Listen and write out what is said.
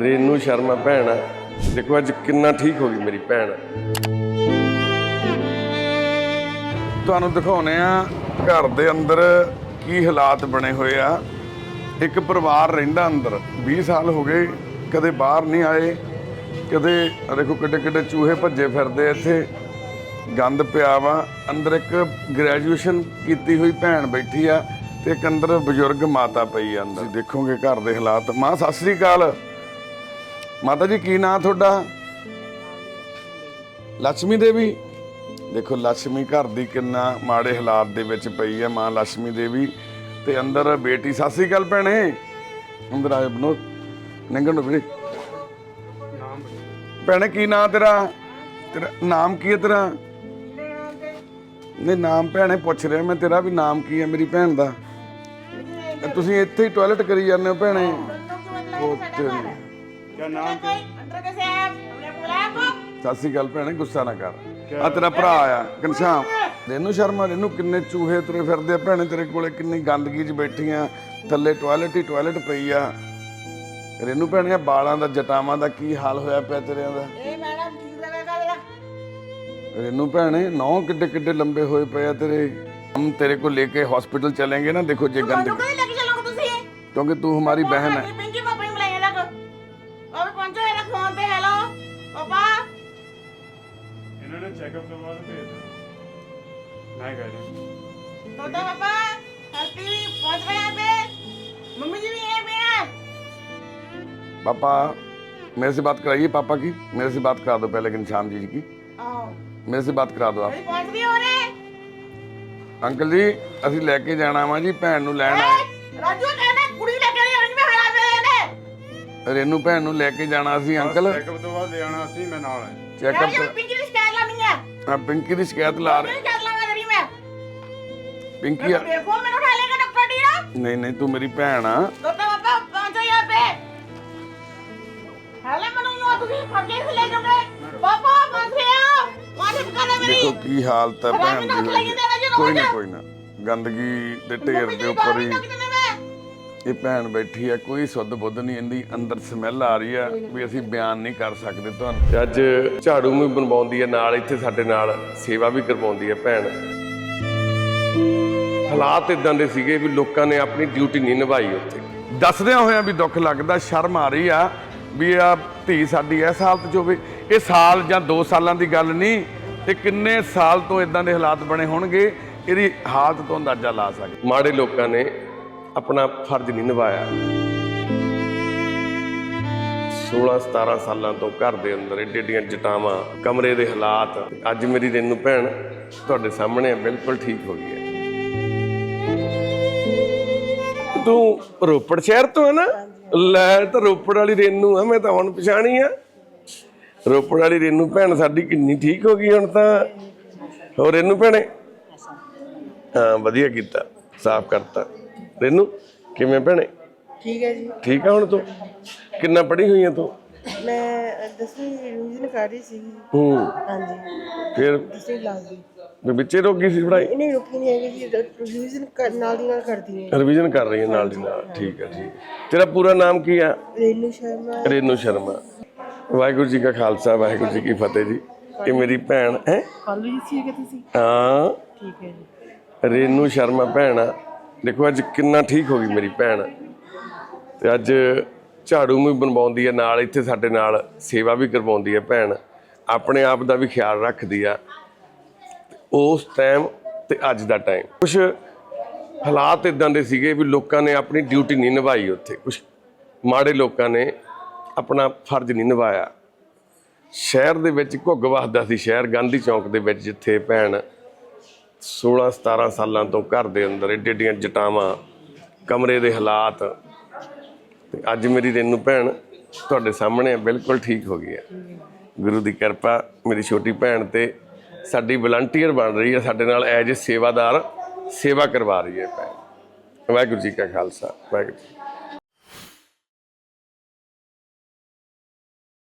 ਰੇਨੂ ਸ਼ਰਮਾ ਭੈਣ ਆ। ਦੇਖੋ ਅੱਜ ਕਿੰਨਾ ਠੀਕ ਹੋ ਗਈ ਮੇਰੀ ਭੈਣ। ਤੁਹਾਨੂੰ ਦਿਖਾਉਨੇ ਆ ਘਰ ਦੇ ਅੰਦਰ ਕੀ ਹਾਲਾਤ ਬਣੇ ਹੋਏ ਆ। ਇੱਕ ਪਰਿਵਾਰ ਰਹਿੰਦਾ ਅੰਦਰ 20 ਸਾਲ ਹੋ ਗਏ, ਕਦੇ ਬਾਹਰ ਨਹੀਂ ਆਏ, ਕਦੇ ਦੇਖੋ ਕਿੱਡੇ ਕਿੱਡੇ ਚੂਹੇ ਭੱਜੇ ਫਿਰਦੇ ਇੱਥੇ। ਗੰਦ ਪਿਆ ਵਾ, ਅੰਦਰ ਇੱਕ ਗ੍ਰੈਜੂਏਸ਼ਨ ਕੀਤੀ ਹੋਈ ਭੈਣ ਬੈਠੀ ਆ ਤੇ ਇੱਕ ਅੰਦਰ ਬਜ਼ੁਰਗ ਮਾਤਾ ਪਈ ਆ ਅੰਦਰ। ਤੁਸੀਂ ਦੇਖੋਗੇ ਘਰ ਦੇ ਹਾਲਾਤ। ਮਾਂ, ਸਤਿ ਸ੍ਰੀ ਅਕਾਲ। ਮਾਤਾ ਜੀ ਕੀ ਨਾਂ ਤੁਹਾਡਾ? ਲక్ష్ਮੀ ਦੇਵੀ? ਦੇਖੋ ਲక్ష్ਮੀ ਘਰ ਦੀ ਕਿੰਨਾ ਮਾੜੇ ਹਾਲਾਤ ਦੇ ਵਿੱਚ ਪਈ ਹੈ ਮਾਂ ਲక్ష్ਮੀ ਦੇਵੀ। ਤੇ ਅੰਦਰ ਬੇਟੀ ਸਾਸੀ ਗੱਲ ਭੈਣੇ? ਅੰਦਰ ਆਏ ਬਨੋ ਨੰਗਣ ਨੂੰ ਨਾਮ ਭੈਣੇ ਕੀ ਨਾਂ ਤੇਰਾ? ਤੇਰਾ ਨਾਮ ਕੀ ਹੈ ਤੇਰਾ? ਨੇ ਨਾਮ ਭੈਣੇ ਪੁੱਛ ਰਿਹਾ ਮੈਂ ਤੇਰਾ ਵੀ ਨਾਮ ਕੀ ਹੈ ਮੇਰੀ ਭੈਣ ਦਾ? ਤੁਸੀਂ ਇੱਥੇ ਹੀ ਟਾਇਲਟ ਕਰੀ ਜਾਂਦੇ ਹੋ ਭੈਣੇ। ਉਹ ਤੇਰੀ ਕਿਆ ਨਾਮ ਕੋਈ ਸਤਿ ਸ੍ਰੀ ਅਕਾਲ ਭੈਣੇ ਗੁੱਸਾ ਨਾ ਕਰ। ਆ ਤੇਰਾ ਭਰਾ ਆਇਆ ਘਨਸ਼ਾਮ ਰੇਨੂ ਸ਼ਰਮਾ ਰੇਨੂ ਕਿੰਨੇ ਚੂਹੇ ਤੁਰੇ ਫਿਰਦੇ ਭੈਣੇ ਤੇਰੇ ਕੋਲੇ ਕਿੰਨੀ ਗੰਦਗੀ 'ਚ ਬੈਠੀ ਆ ਥੱਲੇ ਟਾਇਲਟ ਹੀ ਟਾਇਲਟ ਪਈ ਆ। ਰੇਨੂ ਭੈਣੇ ਬਾਲਾਂ ਦਾ ਜਟਾਵਾਂ ਦਾ ਕੀ ਹਾਲ ਹੋਇਆ ਪਿਆ ਤੇਰਿਆਂ ਦਾ? ਰੇਨੂ ਭੈਣੇ ਨੌ ਕਿੱਡੇ ਕਿੱਡੇ ਲੰਬੇ ਹੋਏ ਪਏ ਆ ਤੇਰੇ। ਹਮ ਤੇਰੇ ਕੋ ਲੈ ਕੇ ਹਸਪੀਟਲ ਚਲेंगे ਨਾ ਦੇਖੋ ਜੇ ਗੰਦਗੀ ਕਿਉਂਕਿ ਤੂੰ ਹਮਾਰੀ ਬਹਿਣ ਹੈ। ਚੈੱਕਅਪ ਤੋਂ ਬਾਅਦ ਭੇਜ ਦਿੱਤਾ ਮੈਂ ਕਹਿ ਰਿਹਾ ਤੋਤਾ ਪਾਪਾ ਹੈਪੀ ਪਹੁੰਚ ਗਏ यहाँ पे मम्मी जी भी यहीं पे हैं पापा मेरे से बात कराइए पापा की मेरे से बात करा दो पहले घनश्याम जी की आओ मेरे से बात करा दो आप अभी पहुंच गई हो रे ਅੰਕਲ ਜੀ ਅਸੀਂ ਲੈ ਕੇ ਜਾਣਾ ਵਾ ਜੀ ਭੈਣ ਨੂੰ ਲੈਣ ਆਏ राजू कहना कुड़ी लेके नहीं आनी में हरा पे ने ਰੇਨੂ ਭੈਣ ਨੂੰ ਲੈ ਕੇ ਜਾਣਾ ਸੀ ਅੰਕਲ ਚੈੱਕਅਪ ਤੋਂ ਬਾਅਦ ਲਿਆਣਾ ਸੀ ਮੈਂ ਨਾਲ ਆਇਆ ਚੈੱਕਅਪ यार पिंकी ਮੈਂ ਪਿੰਕੀ ਦੀ ਸ਼ਿਕਾਇਤ ਲਾ ਰਿਹਾ। ਨਹੀਂ ਕਰ ਲਾਂਗਾ ਤੇਰੀ ਮੈਂ? ਪਿੰਕੀ ਆ- ਦੇਖੋ ਮੈਨੂੰ ਉਠਾ ਲੇਗਾ ਡਾਕਟਰ ਡੀਰਾ ਨਹੀਂ ਨਹੀਂ ਤੂੰ ਮੇਰੀ ਭੈਣ ਆ। ਦੋਤਾ ਬਾਬਾ 5000 ਰੁਪਏ। ਹਾਲੇ ਮੈਨੂੰ ਨਾ ਤੁਸੀਂ ਫੱਕੇ ਖਲੇ ਕਮਰੇ ਬਾਬਾ ਬੰਦੇ ਆ ਮਾਰੇ ਦੁਕਾਨੇ ਮੇਰੀ। ਦੇਖੋ ਕੀ ਹਾਲਤ ਹੈ ਭੈਣ ਦੀ ਕੋਈ ਨਾ ਕੋਈ ਨਾ। ਗੰਦਗੀ ਦੇ ਢੇਰ ਦੇ ਉੱਪਰ ਹੀ ਇਹ ਭੈਣ ਬੈਠੀ ਆ ਕੋਈ ਸੁੱਧ ਬੁੱਧ ਨਹੀਂ ਇੰਦੀ ਅੰਦਰ ਸਮੈਲ ਆ ਰਹੀ ਆ ਵੀ ਅਸੀਂ ਬਿਆਨ ਨਹੀਂ ਕਰ ਸਕਦੇ ਤੁਹਾਨੂੰ। ਤੇ ਅੱਜ ਝਾੜੂ ਵੀ ਬਣਵਾਉਂਦੀ ਹੈ ਨਾਲ ਇੱਥੇ ਸਾਡੇ ਨਾਲ ਸੇਵਾ ਵੀ ਕਰਵਾਉਂਦੀ ਹੈ ਭੈਣ। ਹਾਲਾਤ ਇਦਾਂ ਦੇ ਸੀਗੇ ਵੀ ਲੋਕਾਂ ਨੇ ਆਪਣੀ ਡਿਊਟੀ ਨਹੀਂ ਨਿਭਾਈ ਉੱਥੇ। ਦੱਸਦਿਆਂ ਹੋਇਆਂ ਵੀ ਦੁੱਖ ਲੱਗਦਾ ਸ਼ਰਮ ਆ ਰਹੀ ਆ ਵੀ ਆ ਧੀ ਸਾਡੀ ਇਸ ਹਾਲਤ 'ਚ ਹੋਵੇ। ਇਹ ਸਾਲ ਜਾਂ 2 ਸਾਲਾਂ ਦੀ ਗੱਲ ਨਹੀਂ ਇਹ ਕਿੰਨੇ ਸਾਲ ਤੋਂ ਇਦਾਂ ਦੇ ਹਾਲਾਤ ਬਣੇ ਹੋਣਗੇ ਇਹਦੀ ਹਾਲਤ ਤੋਂ ਅੰਦਾਜ਼ਾ ਲਾ ਸਕਦੇ। ਮਾੜੇ ਲੋਕਾਂ ਨੇ ਆਪਣਾ ਫਰਜ਼ ਨਹੀਂ ਨਿਭਾਇਆ। 16 17 ਸਾਲਾਂ ਤੋਂ ਘਰ ਦੇ ਅੰਦਰ ਏਡੇ ਏਡੀਆਂ ਜਟਾਵਾਂ ਕਮਰੇ ਦੇ ਹਾਲਾਤ ਅੱਜ ਮੇਰੀ ਰੇਨੂ ਭੈਣ ਤੁਹਾਡੇ ਸਾਹਮਣੇ ਬਿਲਕੁਲ ਠੀਕ ਹੋ ਗਈ ਹੈ। ਤੂੰ ਰੋਪੜ ਸ਼ਹਿਰ ਤੋਂ ਹੈ ਨਾ? ਲੈ ਤਾਂ ਰੋਪੜ ਵਾਲੀ ਰੇਨੂ ਆ ਮੈਂ ਤਾਂ ਹੁਣ ਪਛਾਣੀ ਆ। ਰੋਪੜ ਵਾਲੀ ਰੇਨੂ ਭੈਣ ਸਾਡੀ ਕਿੰਨੀ ਠੀਕ ਹੋ ਗਈ ਹੁਣ ਤਾਂ। ਹੋਰ ਰੇਨੂ ਭੈਣੇ? ਹਾਂ ਵਧੀਆ ਕੀਤਾ ਸਾਫ਼ ਕਰਤਾ। ਰੇਨੂ ਕਿਵੇਂ ਭੈਣੇ? ਠੀਕ ਹੈ ਜੀ। ਠੀਕ ਆ ਹੁਣ ਤੂੰ? ਕਿੰਨਾ ਪੜ੍ਹੀ ਹੋਈ ਆ ਤੂੰ? ਮੈਂ ਦਸਵੀਂ ਰਿਵੀਜ਼ਨ ਕਰ ਰਹੀ ਸੀ ਹੂੰ। ਹਾਂਜੀ। ਫਿਰ? ਦਸਵੀਂ ਕਲਾਸ ਦੀ। ਵੀ ਵਿੱਚੇ ਰੋਕੀ ਸੀ ਪੜ੍ਹਾਈ? ਇਹਨੇ ਰੁਕੀ ਨਹੀਂ ਹੈਗੀ ਜੀ। ਰਿਵੀਜ਼ਨ ਨਾਲ ਦੀ ਨਾਲ ਕਰਦੀ ਹੈ ਰਿਵੀਜ਼ਨ ਕਰ ਰਹੀ ਹੈ ਨਾਲ ਦੀ ਨਾਲ। ਠੀਕ ਹੈ ਠੀਕ ਹੈ। ਤੇਰਾ ਪੂਰਾ ਨਾਮ ਕੀ ਆ? ਰੇਨੂ ਸ਼ਰਮਾ। ਰੇਨੂ ਸ਼ਰਮਾ। ਵਾਹਿਗੁਰੂ ਜੀ ਕਾ ਖਾਲਸਾ ਵਾਹਿਗੁਰੂ ਜੀ ਕੀ ਫਤਿਹ ਜੀ। ਇਹ ਮੇਰੀ ਭੈਣ ਹੈ? ਕਾਲਜ ਵਿੱਚ ਸੀਗੇ ਤੁਸੀਂ ਹਾਂ। ਠੀਕ ਹੈ ਜੀ। ਰੇਨੂ ਸ਼ਰਮਾ ਭੈਣ ਆ। ਦੇਖੋ, ਅੱਜ ਕਿੰਨਾ ਠੀਕ ਹੋ ਗਈ ਮੇਰੀ ਭੈਣ। ਤੇ ਅੱਜ ਝਾੜੂ ਵੀ ਬਣਵਾਉਂਦੀ ਹੈ, ਨਾਲ ਇੱਥੇ ਸਾਡੇ ਨਾਲ ਸੇਵਾ ਵੀ ਕਰਵਾਉਂਦੀ ਹੈ ਭੈਣ। ਆਪਣੇ ਆਪ ਦਾ ਵੀ ਖਿਆਲ ਰੱਖਦੀ ਆ। ਉਸ ਟਾਈਮ ਤੇ ਅੱਜ ਦਾ ਟਾਈਮ ਕੁਝ ਹਾਲਾਤ ਇਦਾਂ ਦੇ ਸੀਗੇ ਵੀ ਲੋਕਾਂ ਨੇ ਆਪਣੀ ਡਿਊਟੀ ਨਹੀਂ ਨਿਭਾਈ ਉੱਥੇ। ਕੁਝ ਮਾੜੇ ਲੋਕਾਂ ਨੇ ਆਪਣਾ ਫਰਜ਼ ਨਹੀਂ ਨਿਭਾਇਆ। ਸ਼ਹਿਰ ਦੇ ਵਿੱਚ ਘੁੱਗ ਵਸਦਾ ਸੀ ਸ਼ਹਿਰ, ਗਾਂਧੀ ਚੌਂਕ ਦੇ ਵਿੱਚ ਜਿੱਥੇ ਭੈਣ 16 17 ਸਾਲਾਂ ਤੋਂ ਘਰ ਦੇ ਅੰਦਰ ਏਡੇ ਏਡੀਆਂ ਜਟਾਵਾਂ ਕਮਰੇ ਦੇ ਹਾਲਾਤ ਤੇ ਅੱਜ ਮੇਰੀ ਰੇਨੂ ਭੈਣ ਤੁਹਾਡੇ ਸਾਹਮਣੇ ਹੈ, ਬਿਲਕੁਲ ਠੀਕ ਹੋ ਗਈ ਹੈ ਗੁਰੂ ਦੀ ਕਿਰਪਾ ਮੇਰੀ ਛੋਟੀ ਭੈਣ ਤੇ ਸਾਡੀ ਵਲੰਟੀਅਰ ਬਣ ਰਹੀ ਹੈ ਸਾਡੇ ਨਾਲ ਐਜ ਏ ਸੇਵਾਦਾਰ ਸੇਵਾ ਕਰਵਾ ਰਹੀ ਹੈ ਭੈਣ। ਵਾਹਿਗੁਰੂ ਜੀ ਕਾ ਖਾਲਸਾ ਵਾਹਿਗੁਰੂ